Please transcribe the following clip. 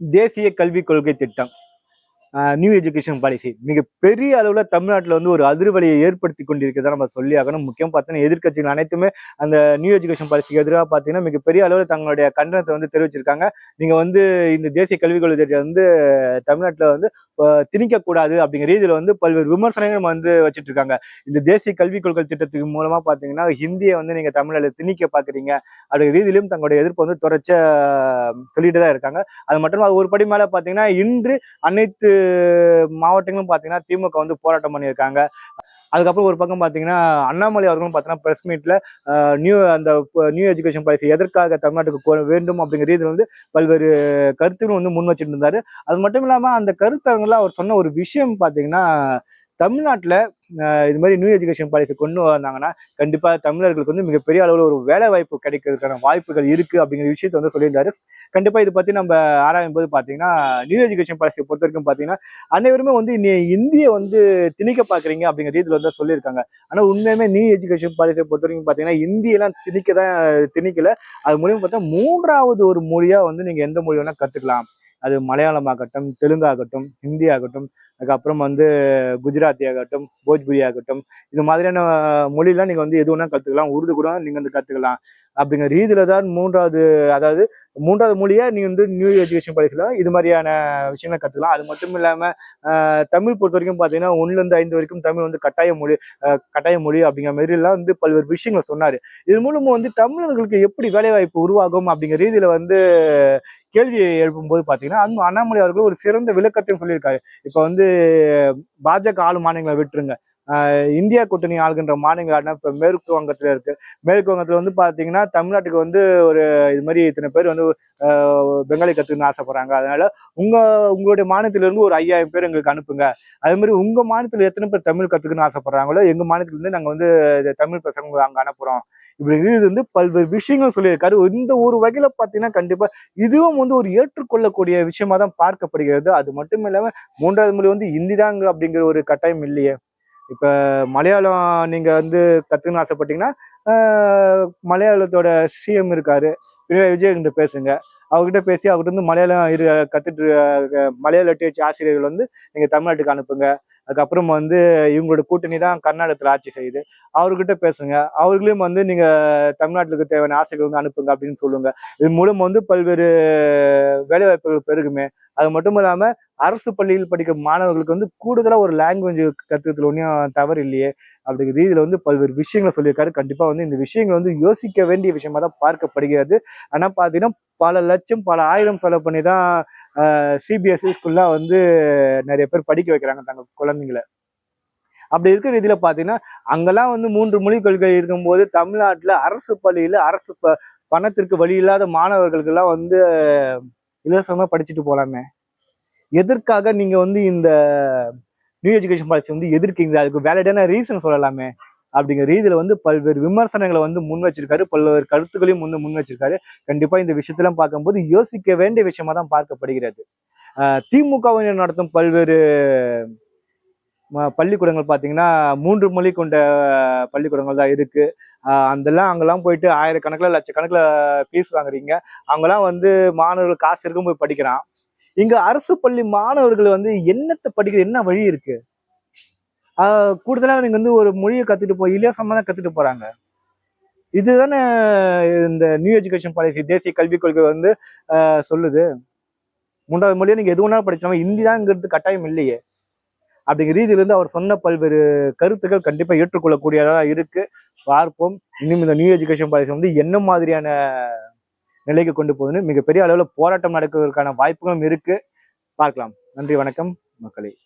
தேசிய கல்விக் கொள்கை திட்டம். நியூ எஜுகேஷன் பாலிசி மிக பெரிய அளவில் தமிழ்நாட்டில் வந்து ஒரு அதிர்வலையை ஏற்படுத்தி கொண்டிருக்கிறதா நம்ம சொல்லி ஆகணும். முக்கியம் பார்த்தீங்கன்னா எதிர்க்கட்சிகள் அனைத்துமே அந்த நியூ எஜுகேஷன் பாலிசிக்கு எதிராக பார்த்தீங்கன்னா மிகப்பெரிய அளவில் தங்களுடைய கண்டனத்தை வந்து தெரிவிச்சிருக்காங்க. நீங்கள் வந்து இந்த தேசிய கல்விக் கொள்கை திட்டம் வந்து தமிழ்நாட்டில் வந்து திணிக்கக்கூடாது அப்படிங்கிற ரீதியில் வந்து பல்வேறு விமர்சனங்கள் வந்து வச்சுட்டு இருக்காங்க இந்த தேசிய கல்விக் கொள்கை திட்டத்துக்கு மூலமாக பார்த்தீங்கன்னா ஹிந்தியை வந்து நீங்கள் தமிழில் திணிக்க பார்க்குறீங்க அப்படிங்கிற ரீதியிலும் தங்களுடைய எதிர்ப்பு வந்து தொடர்ச்ச சொல்லிட்டு தான் இருக்காங்க. அது மட்டும் இல்லாம ஒரு படி மேலே பார்த்தீங்கன்னா இன்று அனைத்து மாவட்டங்களும் பார்த்தீங்கன்னா திமுக வந்து போராட்டம் பண்ணியிருக்காங்க. அதுக்கப்புறம் ஒரு பக்கம் பார்த்தீங்கன்னா அண்ணாமலை அவர்களும் பார்த்தீங்கன்னா ப்ரெஸ் மீட்டில் நியூ அந்த நியூ எஜுகேஷன் பாலிசி எதற்காக தமிழ்நாட்டுக்கு வேண்டும் அப்படிங்கிற ரீதியில் வந்து பல்வேறு கருத்துக்களும் வந்து முன் வச்சுட்டு இருந்தாரு. அது மட்டும் இல்லாமல் அந்த கருத்தரங்கில் அவர் சொன்ன ஒரு விஷயம் பார்த்தீங்கன்னா தமிழ்நாட்டில் இது மாதிரி நியூ எஜுகேஷன் பாலிசி கொண்டு வந்தாங்கன்னா கண்டிப்பாக தமிழர்களுக்கு வந்து மிகப்பெரிய அளவில் ஒரு வேலை வாய்ப்பு கிடைக்கிறதுக்கான வாய்ப்புகள் இருக்குது அப்படிங்கிற விஷயத்தை வந்து சொல்லியிருந்தாரு. கண்டிப்பாக இதை பற்றி நம்ம ஆராயும் போது பார்த்தீங்கன்னா நியூ எஜுகேஷன் பாலிசியை பொறுத்த வரைக்கும் பார்த்தீங்கன்னா அனைவருமே வந்து நீ இந்தியை வந்து திணிக்க பார்க்குறீங்க அப்படிங்கிற ரீதியில் வந்து சொல்லியிருக்காங்க. ஆனால் உண்மையுமே நியூ எஜுகேஷன் பாலிசியை பொறுத்த வரைக்கும் பார்த்தீங்கன்னா இந்தியெல்லாம் திணிக்க தான் திணிக்கல. அது மூலியமாக பார்த்தா மூன்றாவது ஒரு மொழியாக வந்து நீங்கள் எந்த மொழி வேணால் கற்றுக்கலாம் அது மலையாளமாகட்டும் தெலுங்காகட்டும் ஹிந்தி ஆகட்டும் அதுக்கப்புறம் வந்து குஜராத்தி ஆகட்டும் போஜ்புரி ஆகட்டும் இது மாதிரியான மொழிலாம் நீங்கள் வந்து எது வேணால் கற்றுக்கலாம் உருது கூட நீங்கள் வந்து கற்றுக்கலாம் அப்படிங்கிற ரீதியில் தான் மூன்றாவது அதாவது மூன்றாவது மொழியாக நீங்கள் வந்து நியூ எஜுகேஷன் படிக்கலாம் இது மாதிரியான விஷயங்களை கற்றுக்கலாம் அது மட்டும் இல்லாமல் தமிழ் பொறுத்த வரைக்கும் பார்த்தீங்கன்னா ஒன்றுலேருந்து ஐந்து வரைக்கும் தமிழ் வந்து கட்டாய மொழி கட்டாய மொழி அப்படிங்கிற மாதிரிலாம் வந்து பல்வேறு விஷயங்களை சொன்னார். இது மூலமாக வந்து தமிழர்களுக்கு எப்படி வேலைவாய்ப்பு உருவாகும் அப்படிங்கிற ரீதியில் வந்து கேள்வி எழுப்பும்போது பார்த்தீங்கன்னா அந்த அண்ணாமலை அவர்கள் ஒரு சிறந்த விளக்கத்தையும் சொல்லியிருக்காரு. இப்போ வந்து பாஜக ஆளு மாநிலங்களை விட்டுருங்க. இந்தியா கூட்டணி ஆளுகின்ற மாநிலங்களான இப்போ மேற்கு வங்கத்தில் இருக்கு. மேற்கு வங்கத்தில் வந்து பார்த்தீங்கன்னா தமிழ்நாட்டுக்கு வந்து ஒரு இது மாதிரி இத்தனை பேர் வந்து பெங்காலி கற்றுக்கணும்னு ஆசைப்படுறாங்க. அதனால உங்க உங்களுடைய மாநிலத்திலிருந்து ஒரு ஐயாயிரம் பேர் எங்களுக்கு அனுப்புங்க. அதே மாதிரி உங்க மாநிலத்தில் எத்தனை பேர் தமிழ் கற்றுக்கணும்னு ஆசைப்படுறாங்களோ எங்க மாநிலத்திலிருந்து நாங்கள் வந்து தமிழ் பசங்க அங்கே அனுப்புகிறோம் இப்படி இது வந்து பல்வேறு விஷயங்கள் சொல்லியிருக்காரு. இந்த ஒரு வகையில பார்த்தீங்கன்னா கண்டிப்பா இதுவும் வந்து ஒரு ஏற்றுக்கொள்ளக்கூடிய விஷயமா தான் பார்க்கப்படுகிறது. அது மட்டும் இல்லாம மூன்றாவது மொழி வந்து இந்தி தாங்க அப்படிங்கிற ஒரு கட்டாயம் இல்லையே. இப்போ மலையாளம் நீங்கள் வந்து கற்றுக்கணும்னு ஆசைப்பட்டீங்கன்னா மலையாளத்தோட சிஎம் இருக்காரு. பினராயி விஜயகிட்ட பேசுங்க. அவர்கிட்ட பேசி அவர்கிட்ட வந்து மலையாளம் இரு கற்றுட்டு மலையாள டீச் ஆசிரியர்கள் வந்து நீங்கள் தமிழ்நாட்டுக்கு அனுப்புங்க. அதுக்கப்புறம் வந்து இவங்களோட கூட்டணி தான் கர்நாடகத்தில் ஆட்சி செய்யுது. அவர்கிட்ட பேசுங்க. அவர்களையும் வந்து நீங்கள் தமிழ்நாட்டுக்கு தேவையான ஆசைகள் வந்து அனுப்புங்க அப்படின்னு சொல்லுங்க. இது மூலம் வந்து பல்வேறு வேலைவாய்ப்புகள் பெருகுமே. அது மட்டும் இல்லாமல் அரசு பள்ளியில் படிக்கிற மாணவர்களுக்கு வந்து கூடுதலாக ஒரு லாங்குவேஜ் கற்றுக்கிறதுல ஒன்றும் தவறு இல்லையே. அப்படிங்கிற ரீதியில் வந்து பல்வேறு விஷயங்களை சொல்லியிருக்காரு. கண்டிப்பாக வந்து இந்த விஷயங்கள் வந்து யோசிக்க வேண்டிய விஷயமா தான் பார்க்கப்படுகிறது. ஆனால் பார்த்தீங்கன்னா பல லட்சம் பல ஆயிரம் செலவு பண்ணி தான் சிபிஎஸ்சி ஸ்கூல்லாம் வந்து நிறைய பேர் படிக்க வைக்கிறாங்க தங்கள் குழந்தைங்களை. அப்படி இருக்கிற ரீதியில் பார்த்தீங்கன்னா அங்கெல்லாம் வந்து மூன்று மொழிக் கொள்கை இருக்கும்போது தமிழ்நாட்டில் அரசு பள்ளியில் அரசு ப பணத்திற்கு வழி இல்லாத மாணவர்களுக்கெல்லாம் வந்து இலவசமாக படிச்சுட்டு போகலாமே எதற்காக நீங்கள் வந்து இந்த நியூ எஜுகேஷன் பாலிசி வந்து எதிர்க்கீங்க அதுக்கு வேலிடான ரீசன் சொல்லலாமே. அப்படிங்கிற ரீதியில் வந்து பல்வேறு விமர்சனங்களை வந்து முன் வச்சிருக்காரு. பல்வேறு கருத்துக்களையும் வந்து முன் வச்சிருக்காரு. கண்டிப்பா இந்த விஷயத்தெல்லாம் பார்க்கும்போது யோசிக்க வேண்டிய விஷயமா தான் பார்க்கப்படுகிறது. ஆஹ் திமுகவினர் நடத்தும் பல்வேறு பள்ளிக்கூடங்கள் பார்த்தீங்கன்னா மூன்று மொழி கொண்ட பள்ளிக்கூடங்கள் தான் இருக்கு. ஆஹ் அதெல்லாம் அங்கெல்லாம் போயிட்டு ஆயிரக்கணக்கில் லட்சக்கணக்கில் ஃபீஸ் வாங்குறீங்க. அவங்கெல்லாம் வந்து மாணவர்கள் காசு இருக்கும் போய் படிக்கிறான். இங்க அரசு பள்ளி மாணவர்கள் வந்து என்னத்தை படிக்கிற என்ன வழி இருக்கு? கூடுதலாக நீங்க வந்து ஒரு மொழியை கத்துட்டு போய் இலவசமா தான் கத்துட்டு போறாங்க. இதுதானே இந்த நியூ எஜுகேஷன் பாலிசி தேசிய கல்விக் கொள்கை வந்து சொல்லுது. மூன்றாவது மொழியை நீங்க எது வேணாலும் படிச்சாலும் ஹிந்தி தான்ங்கிறது கட்டாயம் இல்லையே. அப்படிங்கிற ரீதியிலிருந்து அவர் சொன்ன பல்வேறு கருத்துக்கள் கண்டிப்பா ஏற்றுக்கொள்ளக்கூடியதாக இருக்கு. பார்ப்போம். இன்னும் இந்த நியூ எஜுகேஷன் பாலிசி வந்து என்ன மாதிரியான நிலைக்கு கொண்டு போகுதுன்னு மிகப்பெரிய அளவில் போராட்டம் நடக்கிறதுக்கான வாய்ப்புகளும் இருக்கு. பார்க்கலாம். நன்றி வணக்கம் மக்களே.